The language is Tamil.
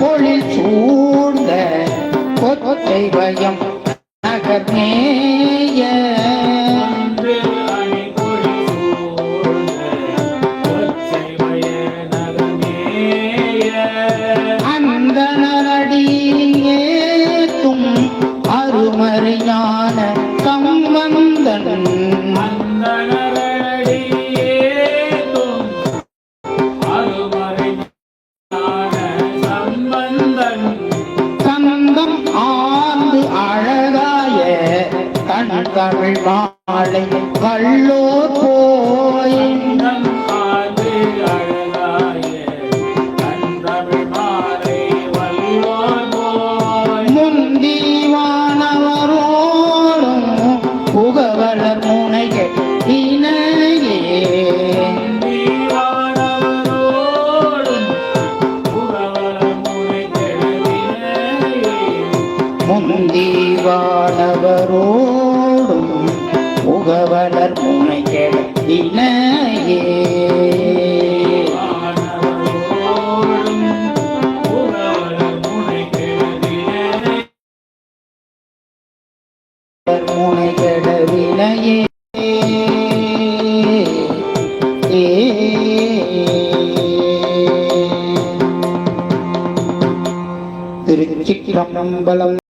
பொழில் சூழ்ந்த கொத்தை பயம் நகர்மேய ஒன்று அணிபொழி சூழ்ந்த ஒற்றைமய அருமறையான கம்பந்தன். அந்தணரடியேத்தும் தமிழ் மாலை. வள்ளோர் போய். முந்திவானவரோடும் புகவலர் முனைகள் இணையே. புகவலர் முனைகள் இணையே வானவரோடும் புகவலமுனை கெடுவினையே. திருச்சிற்றம்பலம்